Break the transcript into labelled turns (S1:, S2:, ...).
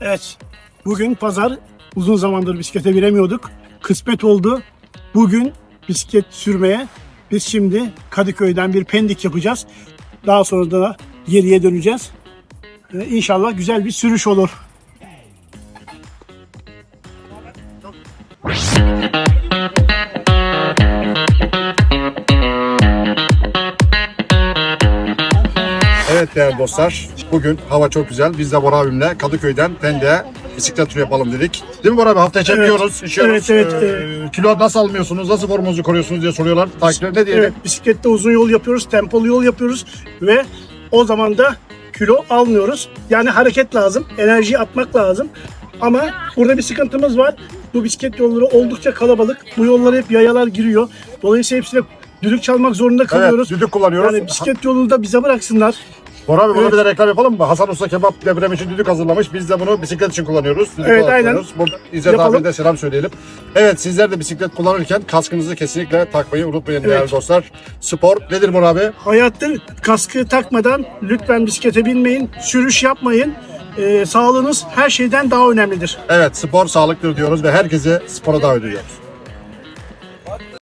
S1: Evet. Bugün pazar. Uzun zamandır bisiklete binemiyorduk. Kısmet oldu. Bugün bisiklet sürmeye biz şimdi Kadıköy'den bir pendik yapacağız. Daha sonra da geriye döneceğiz. Ee, İnşallah güzel bir sürüş olur.
S2: Evet değerli dostlar, bugün hava çok güzel. Biz de Bora abimle Kadıköy'den Pendik'e bisiklet turu yapalım dedik. Değil mi Bora abi? Hafta içi
S1: Evet.
S2: yapıyoruz, işiyoruz.
S1: Evet, evet,
S2: Ee, kilo nasıl almıyorsunuz, nasıl formunuzu koruyorsunuz diye soruyorlar. Takipçiler ne diyelim?
S1: Evet, bisiklette uzun yol yapıyoruz, tempolu yol yapıyoruz ve o zaman da kilo almıyoruz. Yani hareket lazım, enerjiyi atmak lazım. Ama burada bir sıkıntımız var. Bu bisiklet yolları oldukça kalabalık. Bu yollara hep yayalar giriyor. Dolayısıyla hepsine düdük çalmak zorunda
S2: Evet,
S1: kalıyoruz.
S2: düdük kullanıyoruz.
S1: Yani bisiklet yolunu da bize bıraksınlar.
S2: Bora abi buna
S1: Evet.
S2: bir de reklam yapalım mı? Hasan Usta Kebap deprem için düdük hazırlamış. Biz de bunu bisiklet için kullanıyoruz. Düdük
S1: Evet,
S2: olarak
S1: aynen.
S2: kullanıyoruz. Burada İzzet
S1: Yapalım.
S2: abiye de selam söyleyelim. Evet sizler de bisiklet kullanırken kaskınızı kesinlikle takmayı unutmayın
S1: Evet.
S2: değerli dostlar. Spor nedir Bora abi?
S1: Hayattır kaskı takmadan lütfen bisiklete binmeyin, sürüş yapmayın. Ee, sağlığınız her şeyden daha önemlidir.
S2: Evet spor sağlıktır diyoruz ve herkese spora davet ediyoruz.